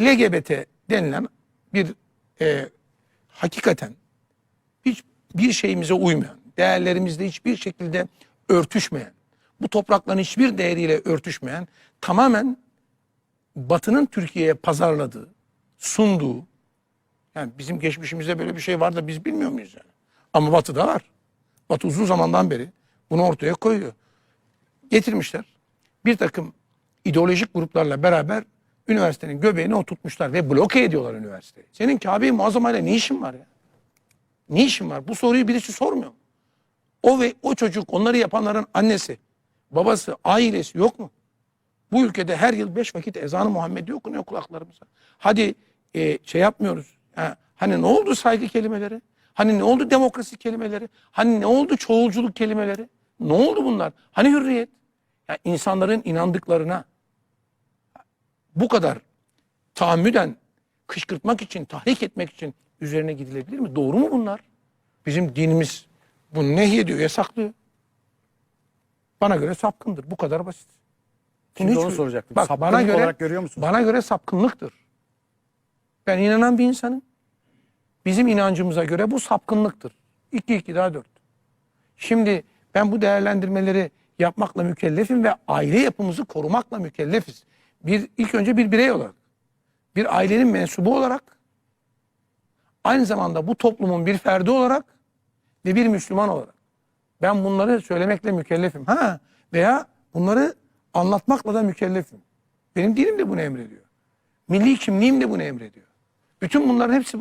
LGBT denilen bir e, hakikaten hiç bir şeyimize uymayan, değerlerimizle hiçbir şekilde örtüşmeyen, bu toprakların hiçbir değeriyle örtüşmeyen, tamamen Batı'nın Türkiye'ye pazarladığı, sunduğu, yani bizim geçmişimizde böyle bir şey var da biz bilmiyor muyuz yani? Ama Batı'da var. Batı uzun zamandan beri bunu ortaya koyuyor. Getirmişler. Bir takım ideolojik gruplarla beraber üniversitenin göbeğine oturtmuşlar ve bloke ediyorlar üniversiteyi. Senin Kabe-i Muazzama'yla ne işin var ya? Ne işin var? Bu soruyu birisi sormuyor mu? O ve o çocuk onları yapanların annesi, babası, ailesi yok mu? Bu ülkede her yıl beş vakit ezanı Muhammedi okunuyor kulaklarımıza. Hadi e, şey yapmıyoruz. Ha, hani ne oldu saygı kelimeleri? Hani ne oldu demokrasi kelimeleri? Hani ne oldu çoğulculuk kelimeleri? Ne oldu bunlar? Hani hürriyet? Ya insanların inandıklarına bu kadar tahammüden kışkırtmak için, tahrik etmek için üzerine gidilebilir mi? Doğru mu bunlar? Bizim dinimiz bunu nehyediyor, yasaklıyor. Bana göre sapkındır. Bu kadar basit. Şimdi hiç- onu soracaktım. Bak, Sapkınlık bana göre, olarak görüyor musunuz? Bana göre sapkınlıktır. Ben inanan bir insanım. Bizim inancımıza göre bu sapkınlıktır. 2 2 daha 4. Şimdi ben bu değerlendirmeleri yapmakla mükellefim ve aile yapımızı korumakla mükellefiz. Bir ilk önce bir birey olarak, bir ailenin mensubu olarak, aynı zamanda bu toplumun bir ferdi olarak ve bir Müslüman olarak. Ben bunları söylemekle mükellefim. Ha veya bunları anlatmakla da mükellefim. Benim dinim de bunu emrediyor. Milli kimliğim de bunu emrediyor. Bütün bunların hepsi.